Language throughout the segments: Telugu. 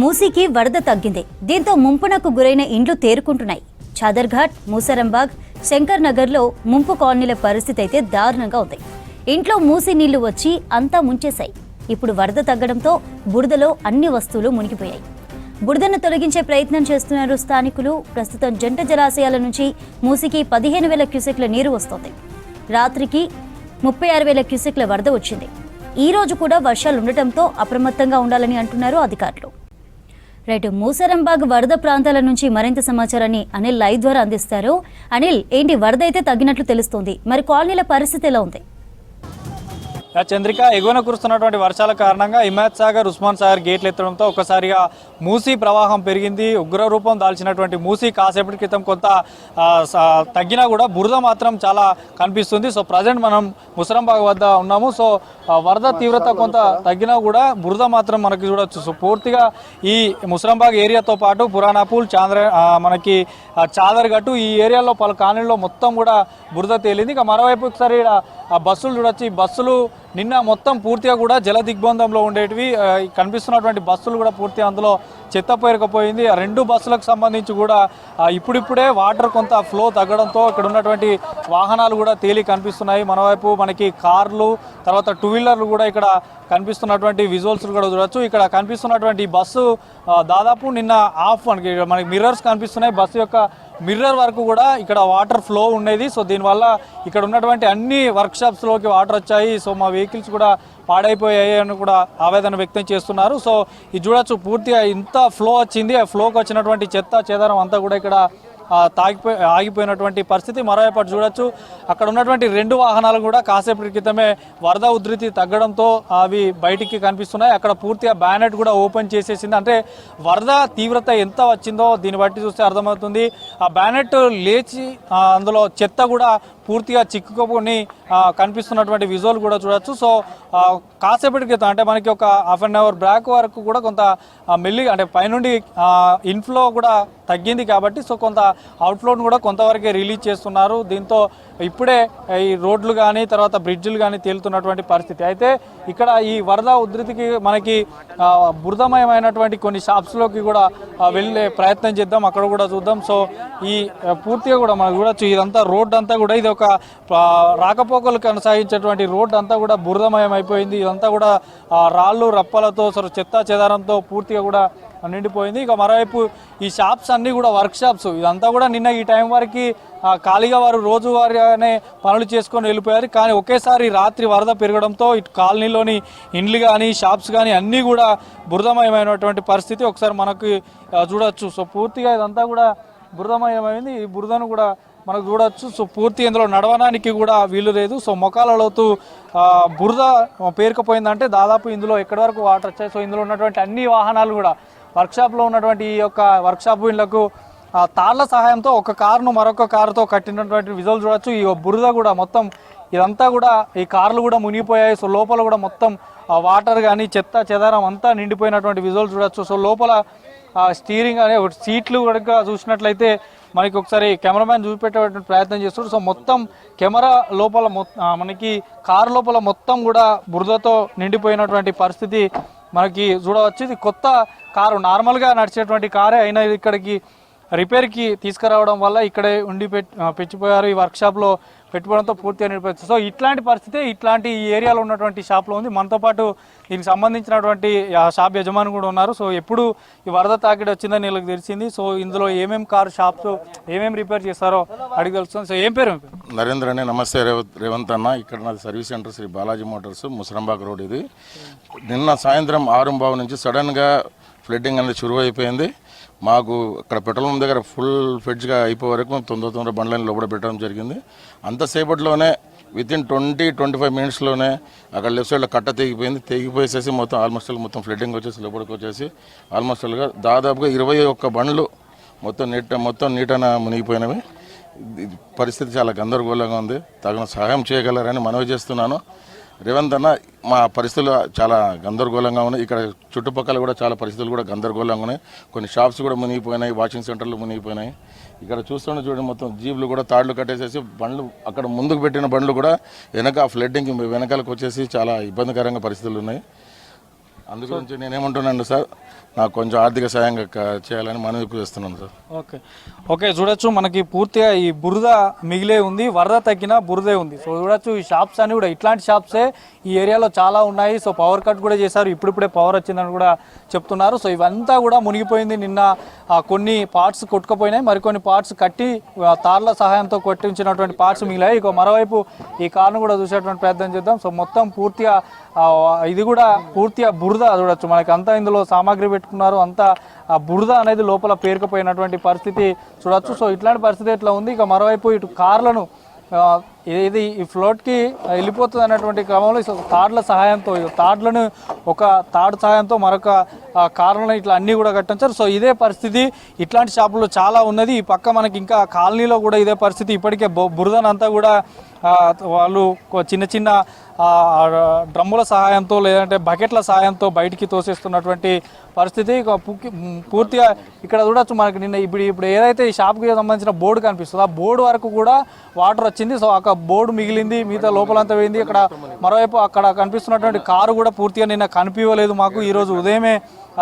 మూసీకి వరద తగ్గింది. దీంతో ముంపునకు గురైన ఇండ్లు తేరుకుంటున్నాయి. చాదర్ఘాట్ మూసరంబాగ్ శంకర్ నగర్లో ముంపు కాలనీల పరిస్థితి అయితే దారుణంగా ఉంది. ఇంట్లో మూసి నీళ్ళు వచ్చి అంతా ముంచేశాయి. ఇప్పుడు వరద తగ్గడంతో బురదలో అన్ని వస్తువులు మునిగిపోయాయి. బురదను తొలగించే ప్రయత్నం చేస్తున్నారు స్థానికులు. ప్రస్తుతం జంట జలాశయాల నుంచి మూసికి పదిహేను వేల క్యూసెక్ల నీరు వస్తోంది. రాత్రికి ముప్పై ఆరు వేల క్యూసెక్ల వరద వచ్చింది. ఈ రోజు కూడా వర్షాలు ఉండటంతో అప్రమత్తంగా ఉండాలని అంటున్నారు అధికారులు. రైట్ మూసరంబాగ్ వరద ప్రాంతాల నుంచి మరింత సమాచారాన్ని అనిల్ లైవ్ ద్వారా అందిస్తారు. అనిల్ ఏంటి వరద అయితే తగ్గినట్లు తెలుస్తోంది. మరి కాలనీల పరిస్థితి ఎలా ఉంది? చంద్రిక ఎగువన కురుస్తున్నటువంటి వర్షాల కారణంగా హిమాయత్ సాగర్ ఉస్మాన్ సాగర్ గేట్లు ఎత్తడంతో ఒక్కసారిగా మూసీ ప్రవాహం పెరిగింది. ఉగ్ర రూపం దాల్చినటువంటి మూసీ కాసేపటి క్రితం కొంత తగ్గినా కూడా బురద మాత్రం చాలా కనిపిస్తుంది. సో ప్రజెంట్ మనం ముసరంబాగ్ వద్ద ఉన్నాము. సో వరద తీవ్రత కొంత తగ్గినా కూడా బురద మాత్రం మనకి చూడొచ్చు. సో పూర్తిగా ఈ ముసరంబాగ్ ఏరియాతో పాటు పురాణాపూల్ చాంద్ర మనకి చాదర్గట్టు ఈ ఏరియాలో పలు కాలనీలో మొత్తం కూడా బురద తేలింది. ఇక మరోవైపు ఒకసారి బస్సులు చూడొచ్చు. ఈ బస్సులు నిన్న మొత్తం పూర్తిగా కూడా జల దిగ్బంధంలో ఉండేటివి కనిపిస్తున్నటువంటి బస్సులు కూడా పూర్తిగా అందులో చెత్త పేరుకపోయింది. ఆ రెండు బస్సులకు సంబంధించి కూడా ఇప్పుడిప్పుడే వాటర్ కొంత ఫ్లో తగ్గడంతో ఇక్కడ ఉన్నటువంటి వాహనాలు కూడా తేలి కనిపిస్తున్నాయి. మనవైపు మనకి కార్లు తర్వాత టూ వీలర్లు కూడా ఇక్కడ కనిపిస్తున్నటువంటి విజువల్స్ కూడా చూడొచ్చు. ఇక్కడ కనిపిస్తున్నటువంటి బస్సు దాదాపు నిన్న ఆఫ్ మనకి మనకి మిర్రర్స్ కనిపిస్తున్నాయి. బస్సు యొక్క మిర్రర్ వరకు కూడా ఇక్కడ వాటర్ ఫ్లో ఉండేది. సో దీనివల్ల ఇక్కడ ఉన్నటువంటి అన్ని వర్క్షాప్స్లోకి వాటర్ వచ్చాయి. సో మా వెహికల్స్ కూడా పాడైపోయాయి అని కూడా ఆవేదన వ్యక్తం చేస్తున్నారు. సో ఇది చూడొచ్చు పూర్తిగా ఇంత ఫ్లో వచ్చింది. ఆ ఫ్లోకి వచ్చినటువంటి చెత్త చెదారం అంతా కూడా ఇక్కడ తాగిపోయి ఆగిపోయినటువంటి పరిస్థితి. మరోవైపు చూడొచ్చు అక్కడ ఉన్నటువంటి రెండు వాహనాలు కూడా కాసేపటి క్రితమే వరద ఉధృతి తగ్గడంతో అవి బయటికి కనిపిస్తున్నాయి. అక్కడ పూర్తిగా బ్యానెట్ కూడా ఓపెన్ చేసేసింది. అంటే వరద తీవ్రత ఎంత వచ్చిందో దీన్ని బట్టి చూస్తే అర్థమవుతుంది. ఆ బ్యానెట్ లేచి అందులో చెత్త కూడా పూర్తిగా చిక్కుకొని కనిపిస్తున్నటువంటి విజువల్ కూడా చూడొచ్చు. సో కాసేపటి క్రితం అంటే మనకి ఒక హాఫ్ అన్ అవర్ బ్యాక్ వరకు కూడా కొంత మెల్లిగా మెల్లి అంటే పైనుండి ఇన్ఫ్లో కూడా తగ్గింది కాబట్టి సో కొంత అవుట్ఫ్లోను కూడా కొంతవరకే రిలీజ్ చేస్తున్నారు. దీంతో ఇప్పుడే ఈ రోడ్లు కానీ తర్వాత బ్రిడ్జిలు కానీ తేలుతున్నటువంటి పరిస్థితి. అయితే ఇక్కడ ఈ వరద ఉధృతికి మనకి బురదమయమైనటువంటి కొన్ని షాప్స్లోకి కూడా వెళ్ళే ప్రయత్నం చేద్దాం. అక్కడ కూడా చూద్దాం. సో ఈ పూర్తిగా కూడా మనం కూడా ఇదంతా రోడ్ అంతా కూడా ఇది ఒక రాకపోకలు కొనసాగించేటువంటి రోడ్డు అంతా కూడా బురదమయం అయిపోయింది. ఇదంతా కూడా రాళ్ళు రప్పలతో అసలు చెత్త చెదారంతో పూర్తిగా కూడా నిండిపోయింది. ఇక మరోవైపు ఈ షాప్స్ అన్నీ కూడా వర్క్ షాప్స్. ఇదంతా కూడా నిన్న ఈ టైం వరకు ఖాళీగా వారు రోజువారీగానే పనులు చేసుకొని వెళ్ళిపోయారు. కానీ ఒకేసారి రాత్రి వరద పెరగడంతో ఇటు కాలనీలోని ఇండ్లు కానీ షాప్స్ కానీ అన్నీ కూడా బురదమయమైనటువంటి పరిస్థితి. ఒకసారి మనకి చూడొచ్చు. సో పూర్తిగా ఇదంతా కూడా బురదమయమైంది. ఈ బురదను కూడా మనకు చూడొచ్చు. సో పూర్తి ఇందులో నడవడానికి కూడా వీలు లేదు. సో మొకాల లోతు బురద పేరుకుపోయిందంటే దాదాపు ఇందులో ఎక్కడి వరకు వాటర్ వచ్చాయి? సో ఇందులో ఉన్నటువంటి అన్ని వాహనాలు కూడా వర్క్షాప్లో ఉన్నటువంటి ఈ యొక్క వర్క్షాప్ వీళ్ళకు తాళ్ళ సహాయంతో ఒక కారును మరొక కారుతో కట్టినటువంటి విజువల్ చూడొచ్చు. ఈ బురద కూడా మొత్తం ఇదంతా కూడా ఈ కార్లు కూడా మునిగిపోయాయి. సో లోపల కూడా మొత్తం ఆ వాటర్ కానీ చెత్త చెదారం అంతా నిండిపోయినటువంటి విజువల్ చూడొచ్చు. సో లోపల స్టీరింగ్ అనే ఒక సీట్లు కనుక చూసినట్లయితే మనకి ఒకసారి కెమెరామ్యాన్ చూపెట్టేటువంటి ప్రయత్నం చేస్తాడు. సో మొత్తం కెమెరా లోపల మనకి కారు లోపల మొత్తం కూడా బురదతో నిండిపోయినటువంటి పరిస్థితి మనకి చూడవచ్చు. ఇది కొత్త కారు. నార్మల్గా నడిచేటువంటి కారే అయినా ఇది ఇక్కడికి రిపేర్కి తీసుకురావడం వల్ల ఇక్కడే ఉండి పెట్టి పెంచిపోయారు ఈ వర్క్షాప్లో పెట్టుకోవడంతో పూర్తిగా నిలిపోయింది సో ఇట్లాంటి పరిస్థితి ఇట్లాంటి ఈ ఏరియాలో ఉన్నటువంటి షాప్లో ఉంది. మనతో పాటు దీనికి సంబంధించినటువంటి ఆ షాప్ యజమాని కూడా ఉన్నారు. సో ఎప్పుడు ఈ వరద తాకిడి వచ్చిందని వీళ్ళకి తెలిసింది. సో ఇందులో ఏమేమి కారు షాప్స్ ఏమేమి రిపేర్ చేస్తారో అడిగి తెలుస్తుంది సో ఏం పేరు నరేంద్ర అండి నమస్తే రేవంత్ రేవంత్ అన్న. ఇక్కడ నాది service centre Shri Balaji motors Musarambagh road ఇది. నిన్న సాయంత్రం ఆరుంబావు నుంచి సడన్గా ఫ్లడ్డింగ్ అనేది చురువైపోయింది మాకు అక్కడ పెట్రోల్ పంప్ దగ్గర ఫుల్ ఫ్లెడ్జ్గా అయిపోయే వరకు తొందర తొందర బండ్లని లోపల పెట్టడం జరిగింది. అంతసేపట్లోనే within twenty twenty five మినిట్స్లోనే అక్కడ లెఫ్ట్ సైడ్లో కట్ట తెగిపోయింది. తెగిపోయేసేసి మొత్తం ఆల్మోస్ట్ మొత్తం ఫ్లడ్డింగ్ వచ్చేసి లోపలికి వచ్చేసి ఆల్మోస్ట్ దాదాపుగా ఇరవై ఒక్క బండ్లు మొత్తం నీట మొత్తం నీటన మునిగిపోయినవి. పరిస్థితి చాలా గందరగోళంగా ఉంది. తగిన సహాయం చేయగలరని మనవి చేస్తున్నాను. రేవంత్ అన్న మా పరిస్థితులు చాలా గందరగోళంగా ఉన్నాయి. ఇక్కడ చుట్టుపక్కల కూడా చాలా పరిస్థితులు కూడా గందరగోళంగా ఉన్నాయి. కొన్ని షాప్స్ కూడా మునిగిపోయినాయి వాషింగ్ సెంటర్లు మునిగిపోయినాయి. ఇక్కడ చూస్తుంటే చూడండి మొత్తం జీబ్లు కూడా తాళ్ళు కట్టేసేసి బండ్లు అక్కడ ముందుకు పెట్టిన బండ్లు కూడా వెనక ఫ్లడ్డింగ్ వెనకాలకు వచ్చేసి చాలా ఇబ్బందికరంగా పరిస్థితులు ఉన్నాయి. అందుగురించి నేనేమంటున్నాను సార్ నాకు కొంచెం ఆర్థిక సాయంగా చేయాలని మనవి చేస్తున్నాను సార్. ఓకే. ఓకే చూడొచ్చు మనకి పూర్తిగా ఈ బురద మిగిలే ఉంది వరద తగ్గిన బురదే ఉంది. సో చూడొచ్చు ఈ షాప్స్ అని కూడా ఇట్లాంటి షాప్సే ఈ ఏరియాలో చాలా ఉన్నాయి. సో పవర్ కట్ కూడా చేశారు ఇప్పుడిప్పుడే పవర్ వచ్చిందని కూడా చెప్తున్నారు. సో ఇవంతా కూడా మునిగిపోయింది నిన్న కొన్ని పార్ట్స్ కొట్టుకుపోయినాయి. మరికొన్ని పార్ట్స్ కట్టి తార్ల సహాయంతో కొట్టించినటువంటి పార్ట్స్ మిగిలాయి. ఇక మరోవైపు ఈ కార్ను కూడా చూసేటువంటి ప్రయత్నం చేద్దాం. సో మొత్తం పూర్తిగా ఇది కూడా పూర్తిగా బురద చూడొచ్చు. మనకి అంతా ఇందులో సామాగ్రి పెట్టుకున్నారు. అంతా ఆ బురద అనేది లోపల పేరుకుపోయినటువంటి పరిస్థితి చూడొచ్చు. సో ఇట్లాంటి పరిస్థితి ఎట్లా ఉంది? ఇక మరోవైపు ఇటు కార్లను ఇది ఈ ఫ్లోట్కి వెళ్ళిపోతుంది అన్నటువంటి క్రమంలో తాడ్ల సహాయంతో తాడ్లను ఒక తాడు సహాయంతో మరొక కారణం ఇట్లా అన్నీ కూడా కట్టించారు. సో ఇదే పరిస్థితి ఇట్లాంటి షాపులు చాలా ఉన్నది. ఈ పక్క మనకి ఇంకా కాలనీలో కూడా ఇదే పరిస్థితి. ఇప్పటికే బురదనంతా కూడా వాళ్ళు చిన్న చిన్న డ్రమ్ముల సహాయంతో లేదంటే బకెట్ల సహాయంతో బయటికి తోసేస్తున్నటువంటి పరిస్థితి. పూర్తిగా ఇక్కడ చూడొచ్చు మనకి నిన్న ఇప్పుడు ఇప్పుడు ఏదైతే ఈ షాప్కి సంబంధించిన బోర్డు కనిపిస్తుందో ఆ బోర్డు వరకు కూడా వాటర్ వచ్చింది. సో ఆ బోర్డు మిగిలింది మిగతా లోపలంతా పోయింది. ఇక్కడ మరోవైపు అక్కడ కనిపిస్తున్నటువంటి కారు కూడా పూర్తిగా నిన్న కనిపించలేదు మాకు. ఈరోజు ఉదయమే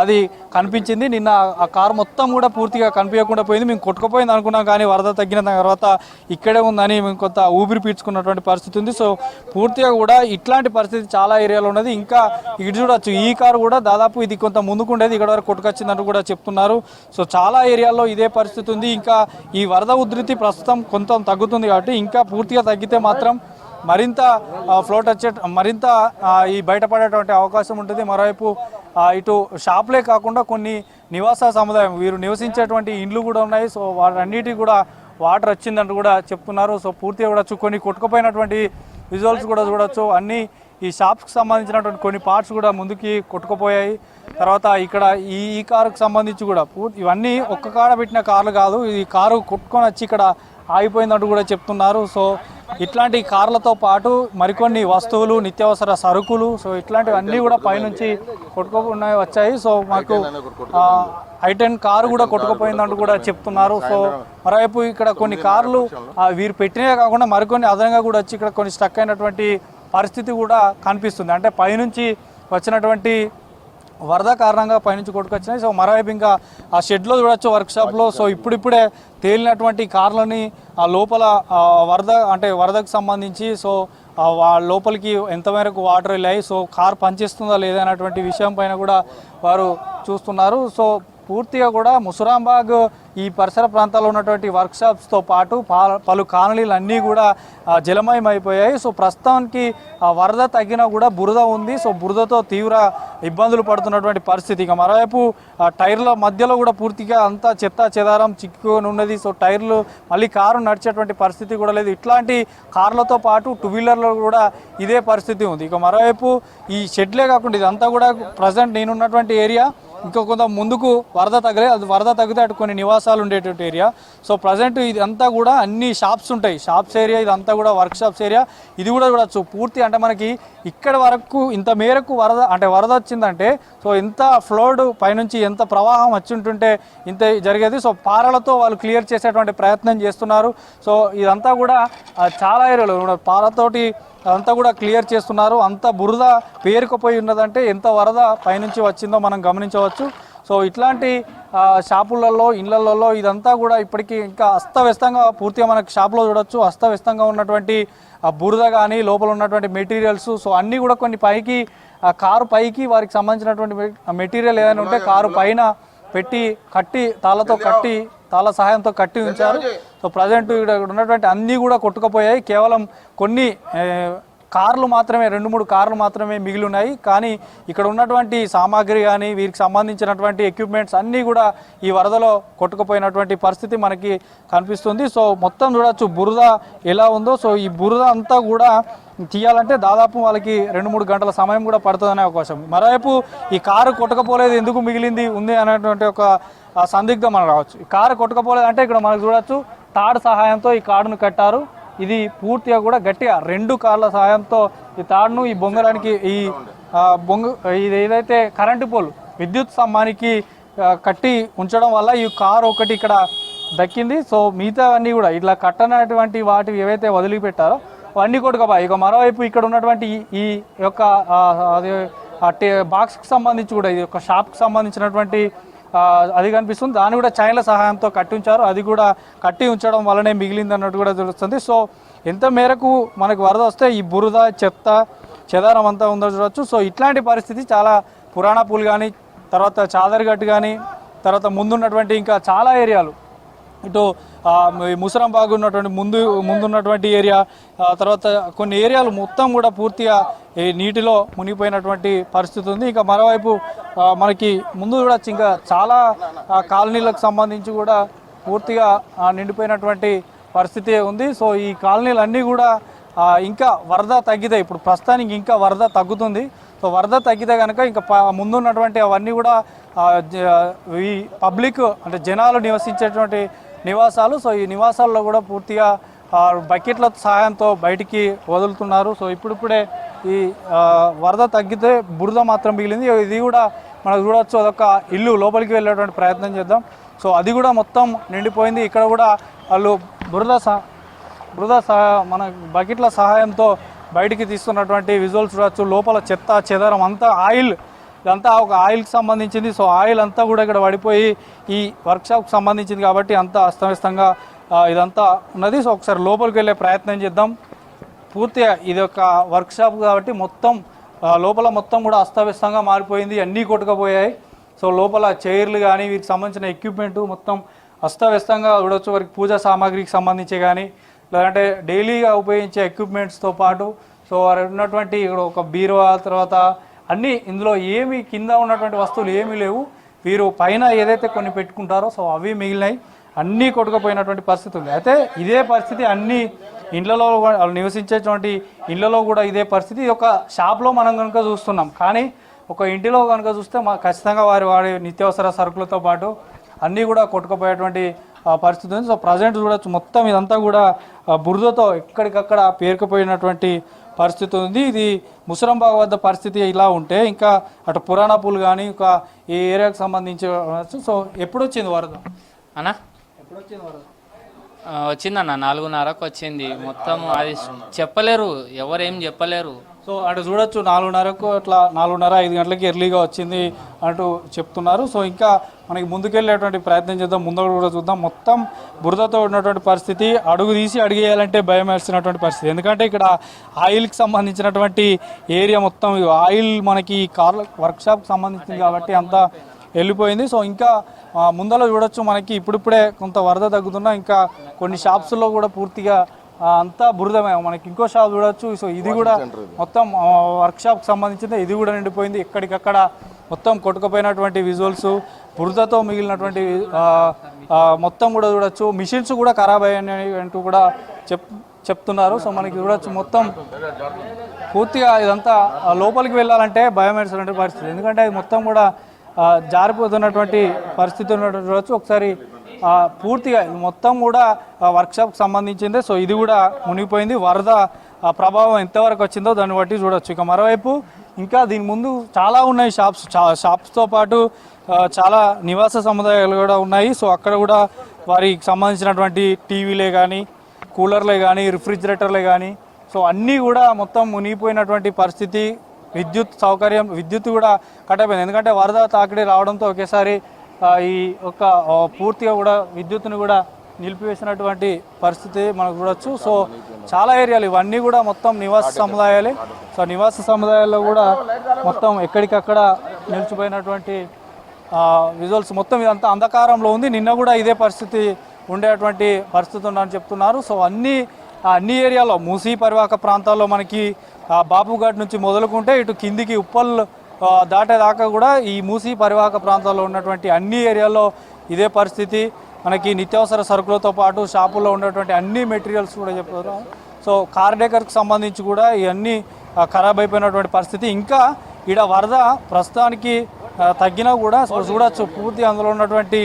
అది కనిపించింది. నిన్న ఆ కారు మొత్తం కూడా పూర్తిగా కనిపించకుండా పోయింది. మేము కొట్టుకుపోయింది అనుకున్నాం కానీ వరద తగ్గిన తర్వాత ఇక్కడే ఉందని మేము కొంత ఊపిరి పీల్చుకున్నటువంటి పరిస్థితి ఉంది. సో పూర్తిగా కూడా ఇట్లాంటి పరిస్థితి చాలా ఏరియాలో ఉన్నది. ఇంకా ఇటు చూడొచ్చు ఈ కారు కూడా దాదాపు ఇది కొంత ముందుకు ఉండేది. ఇక్కడ వరకు కొట్టుకొచ్చిందంటూ కూడా చెప్తున్నారు. సో చాలా ఏరియాల్లో ఇదే పరిస్థితి ఉంది. ఇంకా ఈ వరద ఉధృతి ప్రస్తుతం కొంత తగ్గుతుంది కాబట్టి ఇంకా పూర్తిగా తగ్గితే మాత్రం మరింత ఫ్లోట్ వచ్చే మరింత ఈ బయటపడేటువంటి అవకాశం ఉంటుంది. మరోవైపు ఇటు షాప్లే కాకుండా కొన్ని నివాస సముదాయం వీరు నివసించేటువంటి ఇండ్లు కూడా ఉన్నాయి. సో వాటన్నిటికీ కూడా వాటర్ వచ్చిందంటూ కూడా చెప్తున్నారు. సో పూర్తిగా కూడా కొన్ని కొట్టుకుపోయినటువంటి విజువల్స్ కూడా చూడొచ్చు. అన్నీ ఈ షాప్స్కి సంబంధించినటువంటి కొన్ని పార్ట్స్ కూడా ముందుకి కొట్టుకుపోయాయి. తర్వాత ఇక్కడ ఈ ఈ కారుకు సంబంధించి కూడా పూర్తి ఇవన్నీ ఒక్క కాడ పెట్టిన కార్లు కాదు. ఈ కారు కొట్టుకొని వచ్చి ఇక్కడ ఆగిపోయిందంటూ కూడా చెప్తున్నారు. సో ఇట్లాంటి కార్లతో పాటు మరికొన్ని వస్తువులు నిత్యావసర సరుకులు సో ఇట్లాంటివన్నీ కూడా పైనుంచి కొట్టుకోకుండా వచ్చాయి. సో మాకు ఐటెన్ కారు కూడా కొట్టుకుపోయిందంటూ కూడా చెప్తున్నారు. సో మరోవైపు ఇక్కడ కొన్ని కార్లు వీరు పెట్టినవే కాకుండా మరికొన్ని అదనంగా కూడా వచ్చి ఇక్కడ కొన్ని స్టక్ అయినటువంటి పరిస్థితి కూడా కనిపిస్తుంది. అంటే పైనుంచి వచ్చినటువంటి వరద కారణంగా పైనుంచి కొట్టుకొచ్చినాయి. సో మరోవైపు ఇంకా ఆ షెడ్లో చూడొచ్చు వర్క్షాప్లో. సో ఇప్పుడిప్పుడే తేలినటువంటి కార్లని ఆ లోపల వరద అంటే వరదకు సంబంధించి సో లోపలికి ఎంత మేరకు వాటర్ వెళ్ళాయి సో కార్ పనిచేస్తుందా లేదా అనేటువంటి విషయం పైన కూడా వారు చూస్తున్నారు. సో పూర్తిగా కూడా ముసురాంబాగ్ ఈ పరిసర ప్రాంతాల్లో ఉన్నటువంటి వర్క్షాప్స్తో పాటు పలు కాలనీలు అన్నీ కూడా జలమయమైపోయాయి. జలమయం అయిపోయాయి సో ప్రస్తుతానికి వరద తగ్గినా కూడా బురద ఉంది. సో బురదతో తీవ్ర ఇబ్బందులు పడుతున్నటువంటి పరిస్థితి. ఇక మరోవైపు ఆ టైర్ల మధ్యలో కూడా పూర్తిగా అంతా చెత్త చెదారం చిక్కుకొని ఉన్నది సో టైర్లు మళ్ళీ కారు నడిచేటువంటి పరిస్థితి కూడా లేదు. ఇట్లాంటి కార్లతో పాటు టూ వీలర్లో కూడా ఇదే పరిస్థితి ఉంది. ఇక మరోవైపు ఈ షెడ్లే కాకుండా ఇదంతా కూడా ప్రజెంట్ నేనున్నటువంటి ఏరియా. ఇంకా కొంత ముందుకు వరద తగలే అది వరద తగ్గితే అటు కొన్ని నివాసాలు ఉండేటువంటి ఏరియా. సో ప్రజెంట్ ఇదంతా కూడా అన్ని షాప్స్ ఉంటాయి. షాప్స్ ఏరియా ఇదంతా కూడా వర్క్ షాప్స్ ఏరియా. ఇది కూడా చూడొచ్చు పూర్తి అంటే మనకి ఇక్కడ వరకు ఇంత మేరకు వరద అంటే వరద వచ్చిందంటే సో ఎంత ఫ్లోడ్ పైనుంచి ఎంత ప్రవాహం వచ్చి ఉంటుంటే ఇంత జరిగేది. సో పారలతో వాళ్ళు క్లియర్ చేసేటువంటి ప్రయత్నం చేస్తున్నారు. సో ఇదంతా కూడా చాలా ఏరియాలో పారతోటి అదంతా కూడా క్లియర్ చేస్తున్నారు. అంత బురద పేరుకుపోయి ఉన్నదంటే ఎంత వరద పైనుంచి వచ్చిందో మనం గమనించవచ్చు. సో ఇట్లాంటి షాపులలో ఇళ్ళలో ఇదంతా కూడా ఇప్పటికీ ఇంకా అస్తవ్యస్తంగా పూర్తిగా మనకి షాపులో చూడొచ్చు. అస్తవ్యస్తంగా ఉన్నటువంటి బురద కానీ లోపల ఉన్నటువంటి మెటీరియల్స్. సో అన్నీ కూడా కొన్ని పైకి కారు పైకి వారికి సంబంధించినటువంటి మెటీరియల్ ఏదైనా ఉంటే కారు పైన పెట్టి కట్టి తాళ్ళతో కట్టి తాళ్ళ సహాయంతో కట్టి ఉంచారు. సో ప్రజెంట్ ఇక్కడ ఉన్నటువంటి అన్నీ కూడా కొట్టుకుపోయాయి. కేవలం కొన్ని కార్లు మాత్రమే రెండు మూడు కార్లు మాత్రమే మిగిలి ఉన్నాయి కానీ ఇక్కడ ఉన్నటువంటి సామాగ్రి కానీ వీరికి సంబంధించినటువంటి ఎక్విప్మెంట్స్ అన్నీ కూడా ఈ వరదలో కొట్టుకుపోయినటువంటి పరిస్థితి మనకి కనిపిస్తుంది. సో మొత్తం చూడొచ్చు బురద ఎలా ఉందో. సో ఈ బురద అంతా కూడా తీయాలంటే దాదాపు వాళ్ళకి రెండు మూడు గంటల సమయం కూడా పడుతుందనే అవకాశం. మరోవైపు ఈ కారు కొట్టకపోలేదు ఎందుకు మిగిలింది ఉంది అనేటువంటి ఒక సందిగ్ధం మనం రావచ్చు. ఈ కారు కొట్టకపోలేదు అంటే ఇక్కడ మనకు చూడొచ్చు తాడు సహాయంతో ఈ కారును కట్టారు. ఇది పూర్తిగా కూడా గట్టిగా రెండు కాళ్ళ సాయంతో ఈ తాడును ఈ బొంగరానికి ఈ బొంగు ఇది ఏదైతే కరెంటు పోల్ విద్యుత్ స్తంభానికి కట్టి ఉంచడం వల్ల ఈ కారు ఒకటి ఇక్కడ దక్కింది. సో మిగతా అన్నీ కూడా ఇట్లా కట్టనటువంటి వాటివి ఏవైతే వదిలిపెట్టారో అవన్నీ కొట్టుకపోయి ఇక మరోవైపు ఇక్కడ ఉన్నటువంటి ఈ- యొక్క అదే అది బాక్స్కి సంబంధించి కూడా ఇది ఒక షాప్కి సంబంధించినటువంటి అది కనిపిస్తుంది. దాన్ని కూడా చైన్ల సహాయంతో కట్టి ఉంచారు అది కూడా కట్టి ఉంచడం వల్లనే మిగిలింది అన్నట్టు కూడా తెలుస్తుంది. సో ఎంత మేరకు మనకు వరద వస్తే ఈ బురద చెత్త చెదారం అంతా ఉందో చూడవచ్చు సో ఇట్లాంటి పరిస్థితి చాలా పురాణ పూలు కానీ తర్వాత చాదరిగట్టు కానీ తర్వాత ముందున్నటువంటి ఇంకా చాలా ఏరియాలు ఇటు ముసరంబాగ్ ఉన్నటువంటి ముందు ముందున్నటువంటి ఏరియా తర్వాత కొన్ని ఏరియాలు మొత్తం కూడా పూర్తిగా ఈ నీటిలో మునిగిపోయినటువంటి పరిస్థితి ఉంది. ఇంకా మరోవైపు మనకి ముందు కూడా ఇంకా చాలా కాలనీలకు సంబంధించి కూడా పూర్తిగా నిండిపోయినటువంటి పరిస్థితి ఉంది. సో ఈ కాలనీలు అన్నీ కూడా ఇంకా వరద తగ్గితే ఇప్పుడు ప్రస్తుతానికి ఇంకా వరద తగ్గుతుంది. సో వరద తగ్గితే కనుక ఇంకా ముందున్నటువంటి అవన్నీ కూడా జ- ఈ పబ్లిక్ అంటే జనాలు నివసించేటువంటి నివాసాలు. సో ఈ నివాసాల్లో కూడా పూర్తిగా బకెట్ల సహాయంతో బయటికి వదులుతున్నారు. సో ఇప్పుడిప్పుడే ఈ వరద తగ్గితే బురద మాత్రం మిగిలింది. ఇది కూడా మనం చూడవచ్చు అదొక ఇల్లు లోపలికి వెళ్ళేటువంటి ప్రయత్నం చేద్దాం. సో అది కూడా మొత్తం నిండిపోయింది. ఇక్కడ కూడా వాళ్ళు బురద సహ బురద సహా మన బకెట్ల సహాయంతో బయటికి తీస్తున్నటువంటి విజువల్స్ చూడవచ్చు లోపల చెత్త చెదరం అంతా ఆయిల్ ఇదంతా ఒక ఆయిల్కి సంబంధించింది. సో ఆయిల్ అంతా కూడా ఇక్కడ పడిపోయి ఈ వర్క్షాప్కి సంబంధించింది కాబట్టి అంతా అస్తవ్యస్తంగా ఇదంతా ఉన్నది. సో ఒకసారి లోపలికి వెళ్ళే ప్రయత్నం చేద్దాం. పూర్తిగా ఇది ఒక వర్క్షాప్ కాబట్టి మొత్తం లోపల మొత్తం కూడా అస్తవ్యస్తంగా మారిపోయింది. అన్నీ కొట్టుకుపోయాయి. సో లోపల చైర్లు కానీ వీటికి సంబంధించిన ఎక్విప్మెంట్ మొత్తం అస్తవ్యస్తంగా చూడొచ్చు. వారికి పూజా సామాగ్రికి సంబంధించి కానీ లేదంటే డైలీగా ఉపయోగించే ఎక్విప్మెంట్స్తో పాటు. సో వారు ఉన్నటువంటి ఇక్కడ ఒక బీరువా తర్వాత అన్నీ ఇందులో ఏమి కింద ఉన్నటువంటి వస్తువులు ఏమీ లేవు. వీరు పైన ఏదైతే కొన్ని పెట్టుకుంటారో సో అవి మిగిలినాయి అన్నీ కొట్టుకుపోయినటువంటి పరిస్థితి ఉంది. అయితే ఇదే పరిస్థితి అన్ని ఇండ్లలో నివసించేటువంటి ఇళ్ళలో కూడా ఇదే పరిస్థితి. ఒక షాప్లో మనం కనుక చూస్తున్నాం కానీ ఒక ఇంటిలో కనుక చూస్తే మా ఖచ్చితంగా వారి వారి నిత్యావసర సరుకులతో పాటు అన్నీ కూడా కొట్టుకుపోయేటువంటి పరిస్థితి ఉంది. సో ప్రజెంట్ చూడొచ్చు మొత్తం ఇదంతా కూడా బురదతో ఎక్కడికక్కడ పేరుకుపోయినటువంటి పరిస్థితి ఉంది. ఇది ముసరంబాగ్ వద్ద పరిస్థితి ఇలా ఉంటే ఇంకా అటు పురాణ పూలు కానీ ఇంకా ఈ ఏరియాకి సంబంధించి. సో ఎప్పుడు వచ్చింది వరద? అన్నా? ఎప్పుడు వచ్చింది వరద వచ్చిందన్న నాలుగున్నరకు వచ్చింది. మొత్తం అది చెప్పలేరు ఎవరేం చెప్పలేరు. సో అటు చూడొచ్చు నాలుగున్నరకు అట్లా నాలుగున్నర ఐదు గంటలకి ఎర్లీగా వచ్చింది అంటూ చెప్తున్నారు. సో ఇంకా మనకి ముందుకెళ్ళేటువంటి ప్రయత్నం చేద్దాం ముందు కూడా చూద్దాం. మొత్తం బురదతో ఉన్నటువంటి పరిస్థితి అడుగు తీసి అడిగేయాలంటే భయం వేస్తున్నటువంటి పరిస్థితి. ఎందుకంటే ఇక్కడ ఆయిల్కి సంబంధించినటువంటి ఏరియా మొత్తం ఆయిల్ మనకి కార్ వర్క్షాప్కి సంబంధించింది కాబట్టి అంతా వెళ్ళిపోయింది. సో ఇంకా ఆ, ముందర చూడొచ్చు మనకి ఇప్పుడిప్పుడే కొంత వరద తగ్గుతున్నా ఇంకా కొన్ని షాప్స్లో కూడా పూర్తిగా అంతా బురదమే. మనకి ఇంకో షాప్ చూడొచ్చు. సో ఇది కూడా మొత్తం వర్క్ షాప్కి సంబంధించింది. ఇది కూడా నిండిపోయింది. ఎక్కడికక్కడ మొత్తం కొట్టుకుపోయినటువంటి విజువల్స్. బురదతో మిగిలినటువంటి మొత్తం కూడా చూడొచ్చు. మిషన్స్ కూడా ఖరాబ్ అయ్యాయి అంటూ కూడా చెప్ చెప్తున్నారు. సో మనకి చూడొచ్చు మొత్తం పూర్తిగా ఇదంతా లోపలికి వెళ్ళాలంటే భయం వేసినటువంటి పరిస్థితి. ఎందుకంటే అది మొత్తం కూడా జారిపోతున్నటువంటి పరిస్థితి ఉన్నట్టు చూడొచ్చు. ఒకసారి పూర్తిగా మొత్తం కూడా వర్క్షాప్కి సంబంధించిందే. సో ఇది కూడా మునిగిపోయింది. వరద ప్రభావం ఎంతవరకు వచ్చిందో దాన్ని బట్టి చూడొచ్చు. ఇక మరోవైపు ఇంకా దీని ముందు చాలా ఉన్నాయి షాప్స్. షాప్స్తో పాటు చాలా నివాస సముదాయాలు కూడా ఉన్నాయి. సో అక్కడ కూడా వారికి సంబంధించినటువంటి టీవీలే కానీ కూలర్లే కానీ రిఫ్రిజిరేటర్లే కానీ సో అన్నీ కూడా మొత్తం మునిగిపోయినటువంటి పరిస్థితి. విద్యుత్ సౌకర్యం విద్యుత్ కూడా కట్ అయిపోయింది ఎందుకంటే వరద తాకిడి రావడంతో ఒకేసారి ఈ ఒక పూర్తిగా కూడా విద్యుత్తుని కూడా నిలిపివేసినటువంటి పరిస్థితి మనకు చూడొచ్చు. సో చాలా ఏరియాలు ఇవన్నీ కూడా మొత్తం నివాస సముదాయాలే. సో నివాస సముదాయాల్లో కూడా మొత్తం ఎక్కడికక్కడ నిలిచిపోయినటువంటి విజువల్స్ మొత్తం ఇదంతా అంధకారంలో ఉంది. నిన్న కూడా ఇదే పరిస్థితి ఉండేటువంటి పరిస్థితి ఉందని చెప్తున్నారు. సో అన్ని అన్ని ఏరియాలో మూసీ పరివాహక ప్రాంతాల్లో మనకి బాపుఘాట్ నుంచి మొదలుకుంటే ఇటు కిందికి ఉప్పల్ దాటేదాకా కూడా ఈ మూసీ పరివాహక ప్రాంతాల్లో ఉన్నటువంటి అన్ని ఏరియాల్లో ఇదే పరిస్థితి. మనకి నిత్యావసర సరుకులతో పాటు షాపుల్లో ఉన్నటువంటి అన్ని మెటీరియల్స్ కూడా చెప్తారు సో కార్డేకర్కి సంబంధించి కూడా ఇవన్నీ ఖరాబ్ అయిపోయినటువంటి పరిస్థితి. ఇంకా ఈడ వరద ప్రస్తుతానికి తగ్గినా కూడా సో చూడొచ్చు. పూర్తి అందులో ఉన్నటువంటి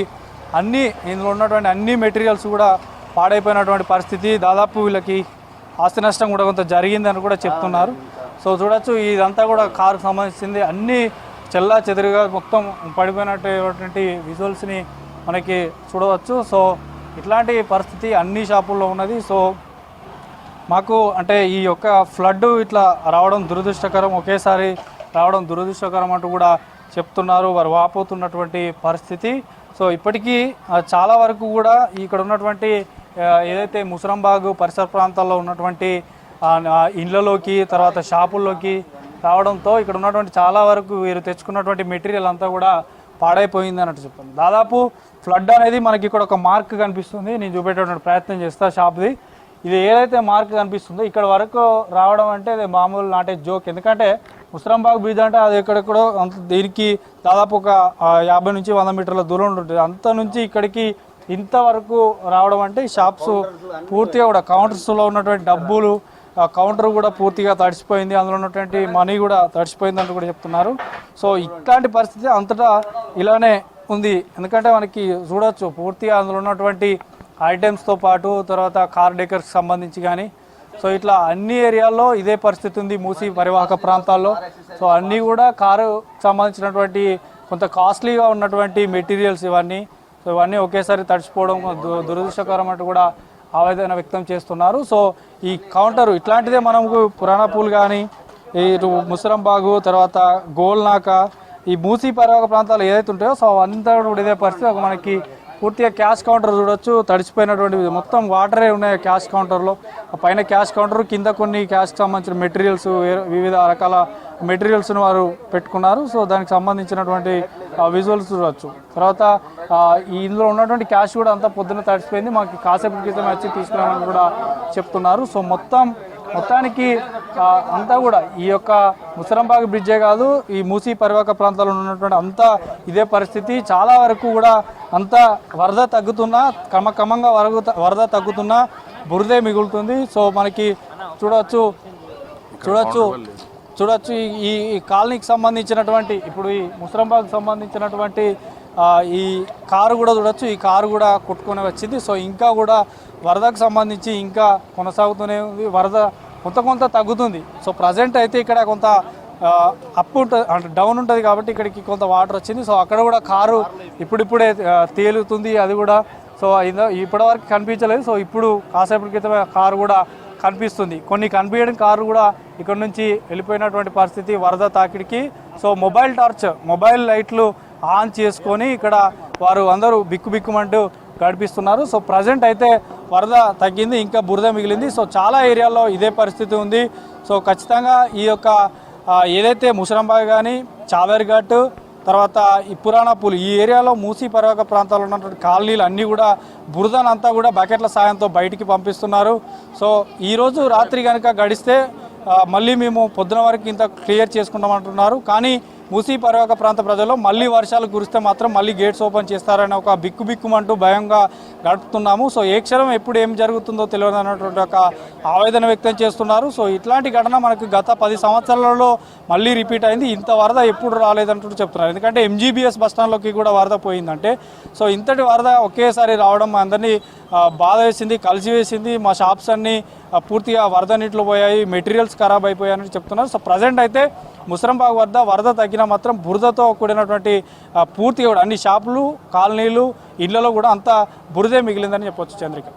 అన్ని ఇందులో ఉన్నటువంటి అన్ని మెటీరియల్స్ కూడా పాడైపోయినటువంటి పరిస్థితి. దాదాపు వీళ్ళకి ఆస్తి నష్టం కూడా కొంత జరిగిందని కూడా చెప్తున్నారు. సో చూడొచ్చు. ఇదంతా కూడా కారుకు సంబంధించింది అన్ని చెల్లా చెదురుగా మొత్తం పడిపోయినటువంటి విజువల్స్ని మనకి చూడవచ్చు. సో ఇట్లాంటి పరిస్థితి అన్ని షాపుల్లో ఉన్నది. సో మాకు అంటే ఈ యొక్క ఫ్లడ్ ఇట్లా రావడం దురదృష్టకరం. ఒకేసారి రావడం దురదృష్టకరం అంటూ కూడా చెప్తున్నారు. వారు వాపోతున్నటువంటి పరిస్థితి. సో ఇప్పటికీ చాలా వరకు కూడా ఇక్కడ ఉన్నటువంటి ఏదైతే ముసరంబాగ్ పరిసర ప్రాంతాల్లో ఉన్నటువంటి ఇండ్లలోకి తర్వాత షాపుల్లోకి రావడంతో ఇక్కడ ఉన్నటువంటి చాలా వరకు వీరు తెచ్చుకున్నటువంటి మెటీరియల్ అంతా కూడా పాడైపోయింది అన్నట్టు చెప్పాను దాదాపు ఫ్లడ్ అనేది మనకి ఇక్కడ ఒక మార్క్ కనిపిస్తుంది. నేను చూపెట్టేటువంటి ప్రయత్నం చేస్తా షాప్ది. ఇది ఏదైతే మార్క్ కనిపిస్తుందో ఇక్కడ వరకు రావడం అంటే అది మామూలు నాటే జోక్ ఎందుకంటే ముస్రాంబాగ్ బీచ్ అంటే అది ఎక్కడెక్కడో అంత దీనికి దాదాపు ఒక యాభై నుంచి వంద మీటర్ల దూరం ఉంటుంది. అంత నుంచి ఇక్కడికి ఇంతవరకు రావడం అంటే షాప్స్ పూర్తిగా కూడా కౌంటర్స్లో ఉన్నటువంటి డబ్బులు కౌంటర్ కూడా పూర్తిగా తడిచిపోయింది అందులో ఉన్నటువంటి మనీ కూడా తడిసిపోయింది కూడా చెప్తున్నారు. సో ఇట్లాంటి పరిస్థితి అంతటా ఇలానే ఉంది. ఎందుకంటే మనకి చూడొచ్చు పూర్తిగా అందులో ఉన్నటువంటి ఐటమ్స్తో పాటు తర్వాత కార్ డేకర్స్ సంబంధించి కానీ సో ఇట్లా అన్ని ఏరియాల్లో ఇదే పరిస్థితి ఉంది మూసి పరివాహక ప్రాంతాల్లో. సో అన్నీ కూడా కారు సంబంధించినటువంటి కొంత కాస్ట్లీగా ఉన్నటువంటి మెటీరియల్స్ ఇవన్నీ. సో ఇవన్నీ ఒకేసారి తడిచిపోవడం దు- దురదృష్టకరం అంటూ కూడా ఆవేదన వ్యక్తం చేస్తున్నారు. సో ఈ కౌంటర్ ఇట్లాంటిదే మనకు పురాణపూల్ కానీ ఇటు ముసరంబాగు తర్వాత గోల్నాక ఈ మూసీ పరివాహక ప్రాంతాలు ఏదైతే ఉంటాయో సో అంతా కూడా ఇదే పరిస్థితి. ఒక మనకి పూర్తిగా క్యాష్ కౌంటర్ చూడొచ్చు. తడిచిపోయినటువంటి మొత్తం వాటరే ఉన్నాయి క్యాష్ కౌంటర్లో పైన క్యాష్ కౌంటర్ కింద కొన్ని క్యాష్కి సంబంధించిన మెటీరియల్స్ వివిధ రకాల మెటీరియల్స్ను వారు పెట్టుకున్నారు. సో దానికి సంబంధించినటువంటి విజువల్స్ చూడవచ్చు తర్వాత ఈ ఇందులో ఉన్నటువంటి క్యాష్ కూడా అంతా పొద్దున్న తడిచిపోయింది మాకు కాసేపు క్రితం వచ్చి తీసుకురామని కూడా చెప్తున్నారు. సో మొత్తం మొత్తానికి అంతా కూడా ఈ యొక్క ముసరంబాగ్ బ్రిడ్జే కాదు ఈ మూసీ పరివాహక ప్రాంతాల్లో ఉన్నటువంటి అంతా ఇదే పరిస్థితి. చాలా వరకు కూడా అంతా వరద తగ్గుతున్నా క్రమక్రమంగా వరద వరద తగ్గుతున్నా బురదే మిగులుతుంది. సో మనకి చూడవచ్చు చూడవచ్చు చూడొచ్చు ఈ- ఈ కాలనీకి సంబంధించినటువంటి ఇప్పుడు ఈ ముసరంబాగ్ సంబంధించినటువంటి ఈ కారు కూడా చూడొచ్చు ఈ కారు కూడా కొట్టుకొని వచ్చింది. సో ఇంకా కూడా వరదకు సంబంధించి ఇంకా కొనసాగుతూనే ఉంది వరద కొంత కొంత తగ్గుతుంది. సో ప్రజెంట్ అయితే ఇక్కడ కొంత అప్ ఉంటుంది అంటే డౌన్ ఉంటుంది కాబట్టి ఇక్కడికి కొంత వాటర్ వచ్చింది. సో అక్కడ కూడా కారు ఇప్పుడిప్పుడే తేలుతుంది అది కూడా. సో ఇదో ఇప్పటివరకు కనిపించలేదు. సో ఇప్పుడు కాసేపటి క్రితమే కారు కూడా కనిపిస్తుంది. కొన్ని కనిపించడం కారు కూడా ఇక్కడ నుంచి వెళ్ళిపోయినటువంటి పరిస్థితి వరద తాకిడికి. సో మొబైల్ టార్చ్ మొబైల్ లైట్లు ఆన్ చేసుకొని ఇక్కడ వారు అందరూ బిక్కు బిక్కుమంటూ గడిపిస్తున్నారు. సో ప్రజెంట్ అయితే వరద తగ్గింది ఇంకా బురద మిగిలింది. సో చాలా ఏరియాల్లో ఇదే పరిస్థితి ఉంది. సో ఖచ్చితంగా ఈ యొక్క ఏదైతే ముసరంబాయ్ కానీ చావేర్ఘాట్ తర్వాత ఈ పురాణ పూలు ఈ ఏరియాలో మూసీ పర్వక ప్రాంతాల్లో ఉన్నటువంటి కాలనీలు అన్నీ కూడా బురదనంతా కూడా బకెట్ల సాయంతో బయటికి పంపిస్తున్నారు. సో ఈరోజు రాత్రి కనుక గడిస్తే మళ్ళీ మేము పొద్దున వరకు ఇంత క్లియర్ చేసుకుంటామంటున్నారు. కానీ మూసీ పర్వక ప్రాంత ప్రజలు మళ్ళీ వర్షాలు కురిస్తే మాత్రం మళ్ళీ గేట్స్ ఓపెన్ చేస్తారని ఒక బిక్కు బిక్కుమంటూ భయంగా గడుపుతున్నాము. సో ఏ క్షణం ఎప్పుడు ఏం జరుగుతుందో తెలియదు అన్నటువంటి ఒక ఆవేదన వ్యక్తం చేస్తున్నారు. సో ఇట్లాంటి ఘటన మనకు గత పది సంవత్సరాలలో మళ్ళీ రిపీట్ అయింది. ఇంత వరద ఎప్పుడు రాలేదంటూ చెప్తున్నారు. ఎందుకంటే ఎంజీబీఎస్ బస్టాండ్లోకి కూడా వరద పోయిందంటే సో ఇంతటి వరద ఒకేసారి రావడం అందరినీ బాధ వేసింది కలిసి వేసింది మా షాప్స్ అన్నీ పూర్తిగా వరద నీటిలో పోయాయి మెటీరియల్స్ ఖరాబ్ అయిపోయాయని చెప్తున్నారు. సో ప్రజెంట్ అయితే ముసరంబాగ్ వద్ద వరద తగ్గినా మాత్రం బురదతో కూడినటువంటి పూర్తిగా కూడా అన్ని షాపులు కాలనీలు ఇళ్ళలో కూడా అంతా బురదే మిగిలిందని చెప్పొచ్చు చంద్రిక.